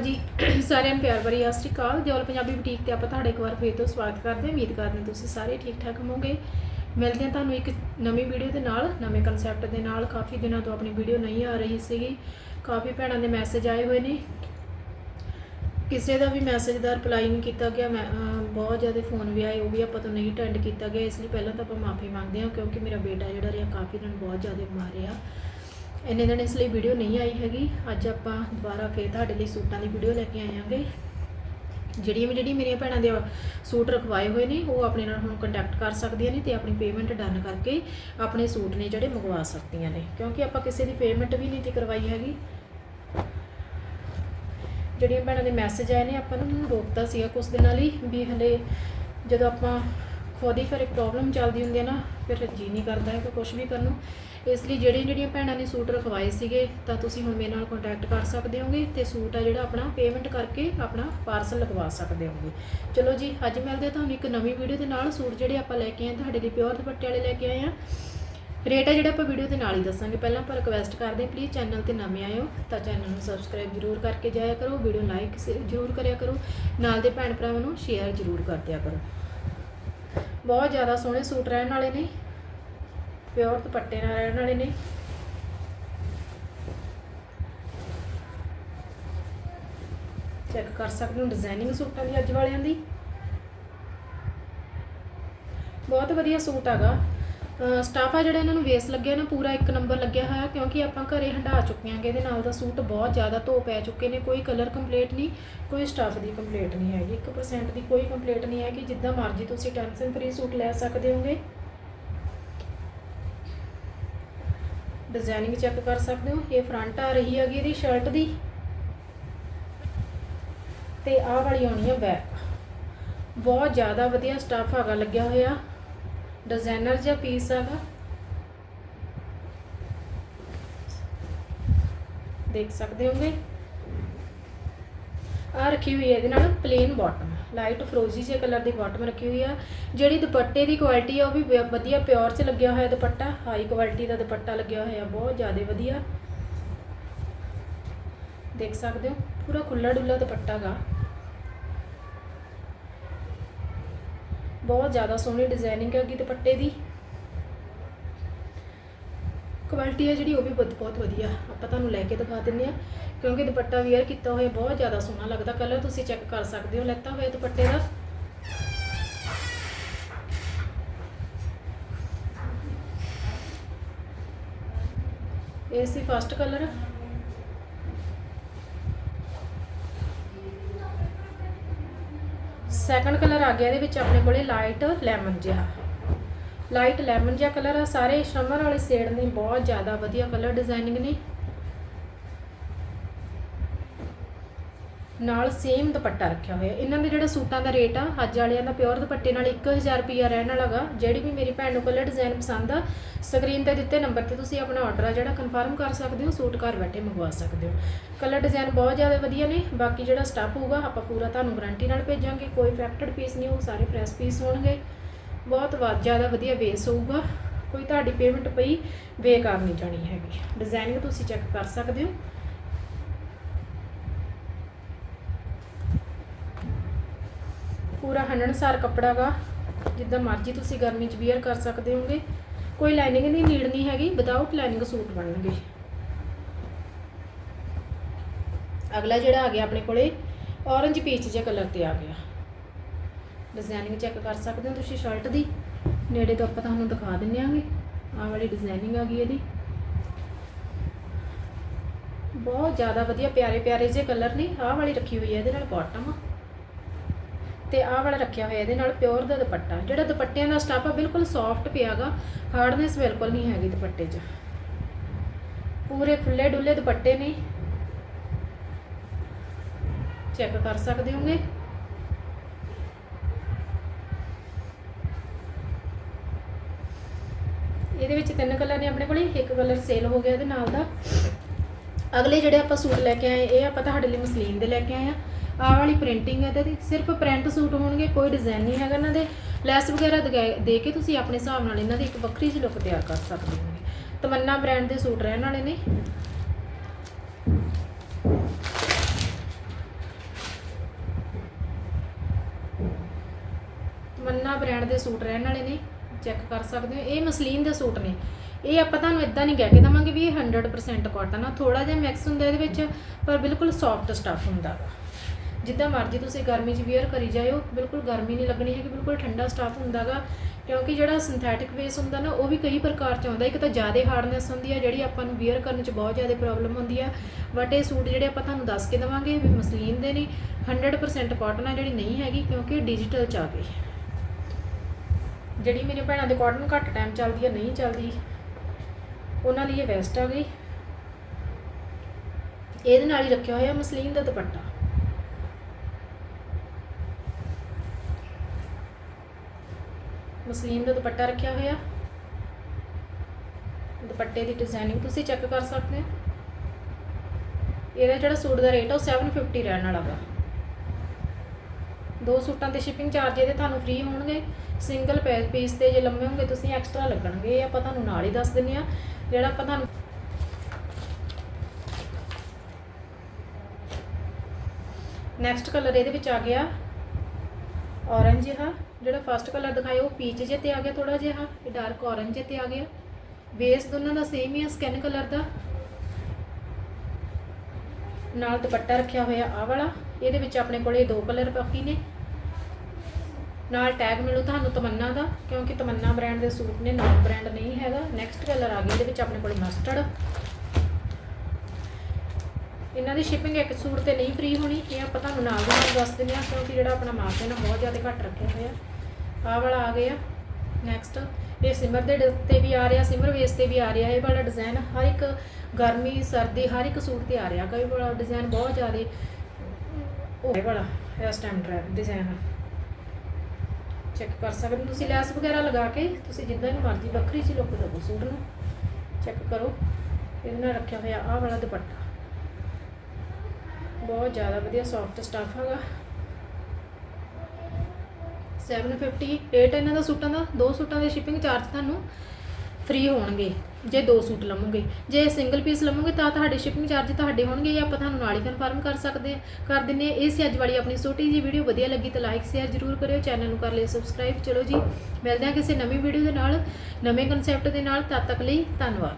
ਜੀ, ਸਾਰਿਆਂ ਨੂੰ ਪਿਆਰ ਭਰੀ ਸਤਿ ਸ਼੍ਰੀ ਅਕਾਲ। ਦਿਓਲ ਪੰਜਾਬੀ ਬੁਟੀਕ ਤੇ ਆਪਾਂ ਤੁਹਾਡਾ ਇੱਕ ਵਾਰ ਫੇਰ ਤੋਂ ਸਵਾਗਤ ਕਰਦੇ ਹਾਂ। ਉਮੀਦ ਕਰਦੇ ਹਾਂ ਤੁਸੀਂ ਸਾਰੇ ਠੀਕ ਠਾਕ ਹੋਵੋਗੇ। ਮਿਲਦੇ ਹਾਂ ਤੁਹਾਨੂੰ ਇੱਕ ਨਵੀਂ ਵੀਡੀਓ ਦੇ ਨਾਲ, ਨਵੇਂ ਕਨਸੈਪਟ ਦੇ ਨਾਲ। ਕਾਫੀ ਦਿਨਾਂ ਤੋਂ ਆਪਣੀ ਵੀਡੀਓ ਨਹੀਂ ਆ ਰਹੀ ਸੀਗੀ। ਕਾਫੀ ਭੈਣਾਂ ਦੇ ਮੈਸੇਜ ਆਏ ਹੋਏ ਨੇ। ਕਿਸੇ ਦਾ ਵੀ ਮੈਸੇਜ ਦਾ ਰਿਪਲਾਈ ਨਹੀਂ ਕੀਤਾ ਗਿਆ। ਮੈਂ ਬਹੁਤ ਜ਼ਿਆਦਾ ਫੋਨ ਵੀ ਆਏ, ਉਹ ਵੀ ਆਪਾਂ ਤੋਂ ਨਹੀਂ ਅਟੈਂਡ ਕੀਤਾ ਗਿਆ। ਇਸ ਲਈ ਪਹਿਲਾਂ ਤਾਂ ਆਪਾਂ ਮਾਫੀ ਮੰਗਦੇ ਹਾਂ, ਕਿਉਂਕਿ ਮੇਰਾ ਬੇਟਾ ਜਿਹੜਾ ਰਿਹਾ, ਕਾਫੀ ਦਿਨ ਬਹੁਤ ਜ਼ਿਆਦਾ ਬਿਮਾਰ ਰਿਹਾ। ਇੰਨੇ ਦਿਨ ਇਸ ਲਈ ਵੀਡੀਓ ਨਹੀਂ ਆਈ ਹੈਗੀ। ਅੱਜ ਆਪਾਂ ਦੁਬਾਰਾ ਫੇਰ ਤੁਹਾਡੇ ਲਈ ਸੂਟਾਂ ਦੀ ਵੀਡੀਓ ਲੈ ਕੇ ਆਏ ਆਂਗੇ ਜਿਹੜੀਆਂ ਵੀ ਜਿਹੜੀ ਮੇਰੀਆਂ ਭੈਣਾਂ ਦੇ ਸੂਟ ਰਖਵਾਏ ਹੋਏ ਨੇ, ਉਹ ਆਪਣੇ ਨਾਲ ਹੁਣ ਕੰਟੈਕਟ ਕਰ ਸਕਦੀਆਂ ਨੇ ਤੇ ਆਪਣੀ ਪੇਮੈਂਟ ਡਨ ਕਰਕੇ ਆਪਣੇ ਸੂਟ ਨੇ ਜਿਹੜੇ ਮੰਗਵਾ ਸਕਦੀਆਂ ਨੇ। ਕਿਉਂਕਿ ਆਪਾਂ ਕਿਸੇ ਦੀ ਪੇਮੈਂਟ ਵੀ ਨਹੀਂ ਤੇ ਕਰਵਾਈ ਹੈਗੀ। ਜਿਹੜੀਆਂ ਭੈਣਾਂ ਦੇ ਮੈਸੇਜ ਆਏ ਨੇ, ਆਪਾਂ ਨੂੰ ਰੋਕਤਾ ਸੀਗਾ ਕੁਝ ਦਿਨਾਂ ਲਈ ਵੀ ਹਲੇ ਜਦੋਂ ਆਪਾਂ ਖੁਦ ਹੀ ਫਿਰ ਪ੍ਰੋਬਲਮ ਚੱਲਦੀ ਹੁੰਦੀ ਹੈ ਨਾ, ਫਿਰ ਜੀ ਨਹੀਂ ਕਰਦਾ ਹੈ ਕਿ ਕੁਝ ਵੀ ਕਰਨ ਨੂੰ। ਇਸ ਲਈ ਜਿਹੜੀਆਂ ਜਿਹੜੀਆਂ ਭੈਣਾਂ ਨੇ ਸੂਟ ਰਖਵਾਏ ਸੀਗੇ, ਤਾਂ ਤੁਸੀਂ ਹੁਣ ਮੇਰੇ ਨਾਲ ਕੰਟੈਕਟ ਕਰ ਸਕਦੇ ਹੋਗੇ ਤੇ ਸੂਟ ਆ ਜਿਹੜਾ ਆਪਣਾ ਪੇਮੈਂਟ ਕਰਕੇ ਆਪਣਾ ਪਾਰਸਲ ਲਗਵਾ ਸਕਦੇ ਹੋਗੇ। ਚਲੋ ਜੀ, ਅੱਜ ਮਿਲਦੇ ਹਾਂ ਤੁਹਾਨੂੰ ਇੱਕ ਨਵੀਂ ਵੀਡੀਓ ਦੇ ਨਾਲ। ਸੂਟ ਜਿਹੜੇ ਆਪਾਂ ਲੈ ਕੇ ਆਏ ਤੁਹਾਡੇ ਲਈ ਪਿਓਰ ਦੁਪੱਟੇ ਵਾਲੇ ਲੈ ਕੇ ਆਏ ਆ ਰੇਟ ਆ ਜਿਹੜਾ ਆਪਾਂ ਵੀਡੀਓ ਦੇ ਨਾਲ ਹੀ ਦੱਸਾਂਗੇ। ਪਹਿਲਾਂ ਆਪਾਂ ਰਿਕਵੈਸਟ ਕਰਦੇ ਪਲੀਜ਼ ਚੈਨਲ ਤੇ ਨਵੇਂ ਆਇਓ ਤਾਂ ਚੈਨਲ ਨੂੰ ਸਬਸਕ੍ਰਾਈਬ ਜਰੂਰ ਕਰਕੇ ਜਾਇਆ ਕਰੋ। ਵੀਡੀਓ ਲਾਈਕ ਜਰੂਰ ਕਰਿਆ ਕਰੋ। ਨਾਲ ਦੇ ਭੈਣ ਭਰਾਵਾਂ ਨੂੰ ਸ਼ੇਅਰ ਜਰੂਰ ਕਰ ਦਿਆ ਕਰੋ। ਬਹੁਤ ਜ਼ਿਆਦਾ ਸੋਹਣੇ ਸੂਟ ਰਹਿਣ ਵਾਲੇ ਨੇ। ਪਿਓਰ ਦੁਪੱਟੇ ਨਾਲ ਰਹਿਣ ਵਾਲੇ ਨੇ। ਚੈੱਕ ਕਰ ਸਕਦੇ ਹੋ ਡਿਜ਼ਾਈਨਿੰਗ ਸੂਟਾਂ ਦੀ ਅੱਜ ਵਾਲਿਆਂ ਦੀ। ਬਹੁਤ ਵਧੀਆ ਸੂਟ ਹੈਗਾ। ਸਟਾਫ ਆ ਜਿਹੜਾ ਇਹਨਾਂ ਨੂੰ ਵੇਸ ਲੱਗਿਆ ਨਾ, ਪੂਰਾ ਇੱਕ ਨੰਬਰ ਲੱਗਿਆ ਹੋਇਆ। ਕਿਉਂਕਿ ਆਪਾਂ ਘਰੇ ਹੰਡਾ ਚੁੱਕੇ ਇਹਦੇ ਨਾਲ ਦਾ ਸੂਟ ਬਹੁਤ ਜ਼ਿਆਦਾ ਧੋ ਪੈ ਚੁੱਕੇ ਨੇ, ਕੋਈ ਕਲਰ ਕੰਪਲੀਟ ਨਹੀਂ, ਕੋਈ ਸਟਾਫ ਦੀ ਕੰਪਲੀਟ ਨਹੀਂ ਹੈਗੀ 1% ਦੀ ਕੋਈ ਕੰਪਲੀਟ ਨਹੀਂ ਹੈ ਜਿੱਦਾਂ ਮਰਜ਼ੀ ਤੁਸੀਂ ਟੈਨਸ਼ਨ ਫਰੀ ਸੂਟ ਲੈ ਸਕਦੇ ਹੋਗੇ। ਡਿਜ਼ਾਈਨਿੰਗ ਚੈੱਕ ਕਰ ਸਕਦੇ ਹੋ, ਇਹ ਫਰੰਟ ਆ ਰਹੀ ਹੈਗੀ ਇਹਦੀ ਸ਼ਰਟ ਦੀ। ਤੇ ਆਹ ਵਾਲੀ ਆਉਣੀ ਹੈ ਬੈਕ ਬਹੁਤ ਜ਼ਿਆਦਾ ਵਧੀਆ ਸਟਾਫ ਹੈਗਾ ਲੱਗਿਆ ਹੋਇਆ। ਡਿਜ਼ਾਈਨਰ ਜਿਹਾ ਪੀਸ ਹੈਗਾ। ਦੇਖ ਸਕਦੇ ਹੋਗੇ। ਆ ਰੱਖੀ ਹੋਈ ਹੈ ਇਹਦੇ ਨਾਲ ਪਲੇਨ ਬਾਟਮ ਲਾਈਟ ਫਰੋਜ਼ੀ ਜਿਹੇ ਕਲਰ ਦੀ ਬਾਟਮ ਰੱਖੀ ਹੋਈ ਆ। ਜਿਹੜੀ ਦੁਪੱਟੇ ਦੀ ਕੁਆਲਿਟੀ ਆ, ਉਹ ਵੀ ਵਧੀਆ ਪਿਓਰ ਚ ਲੱਗਿਆ ਹੋਇਆ ਦੁਪੱਟਾ। ਹਾਈ ਕੁਆਲਿਟੀ ਦਾ ਦੁਪੱਟਾ ਲੱਗਿਆ ਹੋਇਆ, ਬਹੁਤ ਜ਼ਿਆਦਾ ਵਧੀਆ। ਦੇਖ ਸਕਦੇ ਹੋ, ਪੂਰਾ ਖੁੱਲਾ ਡੁੱਲਾ ਦੁਪੱਟਾ ਗਾ। ਬਹੁਤ ਜ਼ਿਆਦਾ ਸੋਹਣੀ ਡਿਜ਼ਾਈਨਿੰਗ ਹੈਗੀ ਦੁਪੱਟੇ ਦੀ। ਕੁਆਲਿਟੀ ਹੈ ਜਿਹੜੀ, ਉਹ ਵੀ ਬਹੁਤ ਬਹੁਤ ਵਧੀਆ। ਆਪਾਂ ਤੁਹਾਨੂੰ ਲੈ ਕੇ ਦਿਖਾ ਦਿੰਨੇ ਆ ਕਿਉਂਕਿ ਦੁਪੱਟਾ ਵੀਅਰ ਕੀਤਾ ਹੋਇਆ ਬਹੁਤ ਜ਼ਿਆਦਾ ਸੋਹਣਾ ਲੱਗਦਾ। ਕਲਰ ਤੁਸੀਂ ਚੈੱਕ ਕਰ ਸਕਦੇ ਹੋ, ਲੈਤਾ ਹੋਇਆ ਦੁਪੱਟੇ ਦਾ। ਇਹ ਸੀ ਫਸਟ ਕਲਰ ਸੈਕੰਡ ਕਲਰ ਆ ਗਿਆ, ਇਹਦੇ ਵਿੱਚ ਆਪਣੇ ਕੋਲੇ ਲਾਈਟ ਲੈਮਨ ਜਿਹਾ। ਲਾਈਟ ਲੈਮਨ ਜਿਹਾ ਕਲਰ ਆ, ਸਾਰੇ ਸ਼ਮਰ ਵਾਲੇ ਸ਼ੇਡ ਨੇ, ਬਹੁਤ ਜ਼ਿਆਦਾ ਵਧੀਆ ਕਲਰ ਡਿਜ਼ਾਈਨਿੰਗ ਨੇ। ਨਾਲ ਸੇਮ ਦੁਪੱਟਾ ਰੱਖਿਆ ਹੋਇਆ। ਇਹਨਾਂ ਦੇ ਜਿਹੜਾ ਸੂਟਾਂ ਦਾ ਰੇਟ ਆ, ਅੱਜ ਵਾਲਿਆਂ ਦਾ ਪਿਓਰ ਦੁਪੱਟੇ ਨਾਲ 1000 ਰੁਪਿਆ ਰਹਿਣ ਵਾਲਾਗਾ ਜਿਹੜੀ ਵੀ ਮੇਰੀ ਭੈਣ ਨੂੰ ਕਲਰ ਡਿਜ਼ਾਈਨ ਪਸੰਦ ਆ ਸਕਰੀਨ ਤੇ ਦਿੱਤੇ ਨੰਬਰ ਤੇ ਤੁਸੀਂ ਆਪਣਾ ਆਰਡਰ ਆ ਜਿਹੜਾ ਕਨਫਰਮ ਕਰ ਸਕਦੇ ਹੋ, ਸੂਟ ਘਰ ਬੈਠੇ ਮੰਗਵਾ ਸਕਦੇ ਹੋ। ਕਲਰ ਡਿਜ਼ਾਈਨ ਬਹੁਤ ਜ਼ਿਆਦਾ ਵਧੀਆ ਨੇ। ਬਾਕੀ ਜਿਹੜਾ ਸਟਾਫ ਹੋਊਗਾ, ਆਪਾਂ ਪੂਰਾ ਤੁਹਾਨੂੰ ਗਾਰੰਟੀ ਨਾਲ ਭੇਜਾਂਗੇ। ਕੋਈ ਫੈਕਟਡ ਪੀਸ ਨਹੀਂ ਹੋਊ, ਸਾਰੇ ਫਰੈਸ਼ ਪੀਸ ਹੋਣਗੇ। ਜ਼ਿਆਦਾ ਵਧੀਆ ਬੇਸ ਹੋਊਗਾ, ਕੋਈ ਤੁਹਾਡੀ ਪੇਮੈਂਟ ਪਈ, ਬੇਕਾਰ ਨਹੀਂ ਜਾਣੀ ਹੈਗੀ। ਡਿਜ਼ਾਈਨਿੰਗ ਤੁਸੀਂ ਚੈੱਕ ਕਰ ਸਕਦੇ ਹੋ। ਪੂਰਾ ਹੰਢਣਸਾਰ ਕੱਪੜਾ ਗਾ, ਜਿੱਦਾਂ ਮਰਜ਼ੀ ਤੁਸੀਂ ਗਰਮੀ 'ਚ ਵੀਅਰ ਕਰ ਸਕਦੇ ਹੋਗੇ। ਕੋਈ ਲਾਈਨਿੰਗ ਦੀ ਨੀਡ ਨਹੀਂ ਹੈਗੀ ਵਿਦਆਊਟ ਲਾਈਨਿੰਗ ਸੂਟ ਬਣਨਗੇ। ਅਗਲਾ ਜਿਹੜਾ ਆ ਗਿਆ ਆਪਣੇ ਕੋਲੇ ਔਰੰਜ ਪੀਚ ਜਿਹੇ ਕਲਰ ਤੇ ਆ ਗਿਆ। ਡਿਜ਼ਾਈਨਿੰਗ ਚੈੱਕ ਕਰ ਸਕਦੇ ਹੋ ਤੁਸੀਂ ਸ਼ਰਟ ਦੀ। ਨੇੜੇ ਤੋਂ ਆਪਾਂ ਤੁਹਾਨੂੰ ਦਿਖਾ ਦਿੰਨੇ ਆਂਗੇ। ਆਹ ਵਾਲੀ ਡਿਜ਼ਾਈਨਿੰਗ ਆ ਗਈ ਇਹਦੀ। ਬਹੁਤ ਜ਼ਿਆਦਾ ਵਧੀਆ, ਪਿਆਰੇ ਪਿਆਰੇ ਜਿਹੇ ਕਲਰ ਨੇ। ਆਹ ਵਾਲੀ ਰੱਖੀ ਹੋਈ ਹੈ ਇਹਦੇ ਨਾਲ ਬਾਟਮ ਤੇ ਆਹ ਵਾਲਾ ਰੱਖਿਆ ਹੋਇਆ, ਇਹਦੇ ਨਾਲ ਪਿਓਰ ਦਾ ਦੁਪੱਟਾ। ਜਿਹੜਾ ਦੁਪੱਟਿਆਂ ਦਾ ਸਟੱਫ ਆ, ਬਿਲਕੁਲ ਸੌਫਟ ਪਿਆਗਾ। ਹਾਰਡਨੈਸ ਬਿਲਕੁਲ ਨਹੀਂ ਹੈਗੀ ਦੁਪੱਟੇ 'ਚ। ਪੂਰੇ ਖੁੱਲੇ ਡੁੱਲੇ ਦੁਪੱਟੇ ਨੇ। ਚੈੱਕ ਕਰ ਸਕਦੇ ਹੋਗੇ? ਇਹਦੇ ਵਿੱਚ ਤਿੰਨ ਕਲਰ ਨੇ ਆਪਣੇ ਕੋਲੇ, ਇੱਕ ਕਲਰ ਸੇਲ ਹੋ ਗਿਆ ਇਹਦੇ ਨਾਲ ਦਾ। ਅਗਲੇ ਜਿਹੜੇ ਆਪਾਂ ਸੂਟ ਲੈ ਕੇ ਆਏ, ਇਹ ਆਪਾਂ ਤੁਹਾਡੇ ਲਈ ਮਸਲੀਨ ਦੇ ਲੈ ਕੇ ਆਏ ਆ। ਆਹ ਵਾਲੀ ਪ੍ਰਿੰਟਿੰਗ ਹੈ ਤੇ ਸਿਰਫ ਪ੍ਰਿੰਟ ਸੂਟ ਹੋਣਗੇ, ਕੋਈ ਡਿਜ਼ਾਈਨ ਨਹੀਂ ਹੈਗਾ ਇਹਨਾਂ ਦੇ। ਲੈਸ ਵਗੈਰਾ ਦੇ ਕੇ ਤੁਸੀਂ ਆਪਣੇ ਹਿਸਾਬ ਨਾਲ ਇਹਨਾਂ ਦੀ ਇੱਕ ਵੱਖਰੀ ਜਿਹੀ ਲੁੱਕ ਤਿਆਰ ਕਰ ਸਕਦੇ ਹੋ। ਤਮੰਨਾ ਬ੍ਰਾਂਡ ਦੇ ਸੂਟ ਰਹਿਣ ਵਾਲੇ ਨੇ। ਤਮੰਨਾ ਬ੍ਰਾਂਡ ਦੇ ਸੂਟ ਰਹਿਣ ਵਾਲੇ ਨੇ। ਚੈੱਕ ਕਰ ਸਕਦੇ ਹੋ। ਇਹ ਮਸਲੀਨ ਦੇ ਸੂਟ ਨੇ। ਇਹ ਆਪਾਂ ਤੁਹਾਨੂੰ ਇਦਾਂ ਨਹੀਂ ਕਹਿ ਕੇ ਦਵਾਂਗੇ ਵੀ ਇਹ 100% ਕਾਟਨ ਆ। ਥੋੜਾ ਜਿਹਾ ਮਿਕਸ ਹੁੰਦਾ ਇਹਦੇ ਵਿੱਚ, ਪਰ ਬਿਲਕੁਲ ਸੌਫਟ ਸਟੱਫ ਹੁੰਦਾ। ਵਾ ਜਿੱਦਾਂ ਮਰਜ਼ੀ ਤੁਸੀਂ ਗਰਮੀ 'ਚ ਵੇਅਰ ਕਰੀ ਜਾਇਓ। ਬਿਲਕੁਲ ਗਰਮੀ ਨਹੀਂ ਲੱਗਣੀ ਹੈ ਕਿ ਬਿਲਕੁਲ ਠੰਡਾ ਸਟਫ ਹੁੰਦਾਗਾ ਕਿਉਂਕਿ ਜਿਹੜਾ ਸਿੰਥੈਟਿਕ ਵੇਸ ਹੁੰਦਾ ਨਾ, ਉਹ ਵੀ ਕਈ ਪ੍ਰਕਾਰ ਚ ਆਉਂਦਾ। ਇੱਕ ਤਾਂ ਜ਼ਿਆਦਾ ਹਾਰਡਨੈਸ ਹੁੰਦੀ ਹੈ ਜਿਹੜੀ ਆਪਾਂ ਨੂੰ ਵੇਅਰ ਕਰਨ 'ਚ ਬਹੁਤ ਜ਼ਿਆਦਾ ਪ੍ਰੋਬਲਮ ਹੁੰਦੀ ਆ। ਬਟ ਇਹ ਸੂਟ ਜਿਹੜੇ ਆਪਾਂ ਤੁਹਾਨੂੰ ਦੱਸ ਕੇ ਦਵਾਂਗੇ ਵੀ ਮਸਲੀਨ ਦੇ ਨੇ। 100% ਕਾਟਨ ਆ ਜਿਹੜੀ ਨਹੀਂ ਹੈਗੀ, ਕਿਉਂਕਿ ਡਿਜੀਟਲ ਚ ਆ ਗਈ। ਜਿਹੜੀ ਮੇਰੇ ਭੈਣਾਂ ਦੇ ਕਾਟਨ ਘੱਟ ਟਾਈਮ ਚੱਲਦੀ ਹੈ ਨਹੀਂ ਚੱਲਦੀ, ਉਹਨਾਂ ਲਈ ਇਹ ਵੈਸਟ ਆ ਗਈ। ਇਹਦੇ ਨਾਲ ਹੀ ਰੱਖਿਆ ਹੋਇਆ ਮਸਲੀਨ ਦਾ ਦੁਪੱਟਾ। ਮਸਲੀਨ ਦਾ ਦੁਪੱਟਾ ਰੱਖਿਆ ਹੋਇਆ। ਦੁਪੱਟੇ ਦੀ ਡਿਜ਼ਾਈਨਿੰਗ ਤੁਸੀਂ ਚੈੱਕ ਕਰ ਸਕਦੇ ਹੋ। ਇਹਦਾ ਜਿਹੜਾ ਸੂਟ ਦਾ ਰੇਟ ਆ ਉਹ 750 ਰਹਿਣ ਵਾਲਾ ਵਾ। ਦੋ ਸੂਟਾਂ 'ਤੇ ਸ਼ਿਪਿੰਗ ਚਾਰਜ ਇਹਦੇ ਤੁਹਾਨੂੰ ਫ੍ਰੀ ਹੋਣਗੇ। ਸਿੰਗਲ ਪੀਸ ਤੇ ਜੇ ਲੰਮੇ ਹੋਣਗੇ ਤੁਸੀਂ ਐਕਸਟਰਾ ਲੱਗਣਗੇ। ਇਹ ਆਪਾਂ ਤੁਹਾਨੂੰ ਨਾਲ ਹੀ ਦੱਸ ਦਿੰਨੇ ਆ। ਜਿਹੜਾ ਆਪਾਂ ਤੁਹਾਨੂੰ ਨੈਕਸਟ ਕਲਰ ਇਹਦੇ ਵਿੱਚ ਆ ਗਿਆ। ਔਰੰਜ ਜਿਹਾ। ਜਿਹੜਾ ਫਸਟ ਕਲਰ ਦਿਖਾਇਆ, ਉਹ ਪੀਚ ਜੇ ਤੇ ਆ ਗਿਆ ਥੋੜਾ ਜਿਹਾ। ਇਹ ਡਾਰਕ ਔਰੰਜ ਜੇ ਤੇ ਆ ਗਿਆ। ਬੇਸ ਦੋਨਾਂ ਦਾ ਸੇਮ ਹੀ ਆ ਸਕਿਨ ਕਲਰ ਦਾ। ਨਾਲ ਦੁਪੱਟਾ ਰੱਖਿਆ ਹੋਇਆ ਆ ਵਾਲਾ, ਇਹਦੇ ਵਿੱਚ ਆਪਣੇ ਕੋਲ ਇਹ ਦੋ ਕਲਰ ਬਾਕੀ ਨੇ। ਨਾਲ ਟੈਗ ਮਿਲੂ ਤੁਹਾਨੂੰ ਤਮੰਨਾ ਦਾ, ਕਿਉਂਕਿ ਤਮੰਨਾ ਬ੍ਰਾਂਡ ਦੇ ਸੂਟ ਨੇ ਨਾਮ ਬ੍ਰਾਂਡ ਨਹੀਂ ਹੈਗਾ। ਨੈਕਸਟ ਕਲਰ ਆ ਗਿਆ ਇਹਦੇ ਵਿੱਚ ਆਪਣੇ ਕੋਲ ਮਸਟਰਡ ਇਹਨਾਂ ਦੀ ਸ਼ਿਪਿੰਗ ਇੱਕ ਸੂਟ ਤੇ ਨਹੀਂ ਫ੍ਰੀ ਹੋਣੀ, ਇਹ ਆਪਾਂ ਤੁਹਾਨੂੰ ਨਾਲ ਦੀ ਨਾਲ ਦੱਸ ਦਿੰਦੇ ਹਾਂ, ਕਿਉਂਕਿ ਜਿਹੜਾ ਆਪਣਾ ਮਾਰਜਨ ਬਹੁਤ ਜ਼ਿਆਦਾ ਘੱਟ ਰੱਖਿਆ ਹੋਇਆ। ਆਹ ਵਾਲਾ ਆ ਗਿਆ। ਨੈਕਸਟ ਇਹ ਸਿਮਰ ਦੇ ਡ- ਤੇ ਵੀ ਆ ਰਿਹਾ, ਸਿਮਰ ਵੇਸ ਤੇ ਵੀ ਆ ਰਿਹਾ, ਇਹ ਵਾਲਾ ਡਿਜ਼ਾਈਨ ਹਰ ਇੱਕ ਗਰਮੀ, ਸਰਦੀ, ਹਰ ਇੱਕ ਸੂਟ ਤੇ ਆ ਰਿਹਾ, ਕਈ ਵਾਲਾ ਡਿਜ਼ਾਈਨ ਬਹੁਤ ਜ਼ਿਆਦਾ ਉਹ ਵਾਲਾ, ਇਸ ਟਾਈਮ ਡਰਾਈਵ ਡਿਜ਼ਾਈਨ ਚੈੱਕ ਕਰ ਸਕਦੇ ਹੋ ਤੁਸੀਂ, ਲੈਸ ਵਗੈਰਾ ਲਗਾ ਕੇ, ਤੁਸੀਂ ਜਿੱਦਾਂ ਵੀ ਮਰਜ਼ੀ, ਵੱਖਰੀ ਜਿਹੀ ਲੁੱਕ ਦਿਓ ਸੂਟ ਨੂੰ। ਚੈੱਕ ਕਰੋ ਇਹਨਾਂ ਰੱਖਿਆ ਹੋਇਆ ਆਹ ਵਾਲਾ ਦੁਪੱਟਾ। ਬਹੁਤ ਜ਼ਿਆਦਾ ਵਧੀਆ ਸੌਫਟ ਸਟੱਫ ਹੈਗਾ। 750 ਰੇਟ ਇਹਨਾਂ ਦਾ ਸੂਟਾਂ ਦਾ, ਦੋ ਸੂਟਾਂ ਦੇ ਸ਼ਿਪਿੰਗ ਚਾਰਜ ਤੁਹਾਨੂੰ ਫ੍ਰੀ ਹੋਣਗੇ, ਜੇ ਦੋ ਸੂਟ ਲਵੋਗੇ। ਜੇ ਸਿੰਗਲ ਪੀਸ ਲਵੋਗੇ ਤਾਂ ਤੁਹਾਡੇ ਸ਼ਿਪਿੰਗ ਚਾਰਜ ਤੁਹਾਡੇ ਹੋਣਗੇ ਜਾਂ ਆਪਾਂ ਤੁਹਾਨੂੰ ਨਾਲ ਹੀ ਕਨਫਰਮ ਕਰ ਸਕਦੇ ਕਰ ਦਿੰਨੇ ਆ ਇਹ ਸੀ ਅੱਜ ਵਾਲੀ ਆਪਣੀ ਛੋਟੀ ਜੀ ਵੀਡੀਓ ਵਧੀਆ ਲੱਗੀ ਤਾਂ ਲਾਈਕ ਸ਼ੇਅਰ ਜ਼ਰੂਰ ਕਰਿਓ। ਚੈਨਲ ਨੂੰ ਕਰ ਲਿਓ ਸਬਸਕ੍ਰਾਈਬ ਚਲੋ ਜੀ, ਮਿਲਦੇ ਹਾਂ ਕਿਸੇ ਨਵੀਂ ਵੀਡੀਓ ਦੇ ਨਾਲ, ਨਵੇਂ ਕਨਸੈਪਟ ਦੇ ਨਾਲ। ਤਦ ਤੱਕ ਲਈ ਧੰਨਵਾਦ।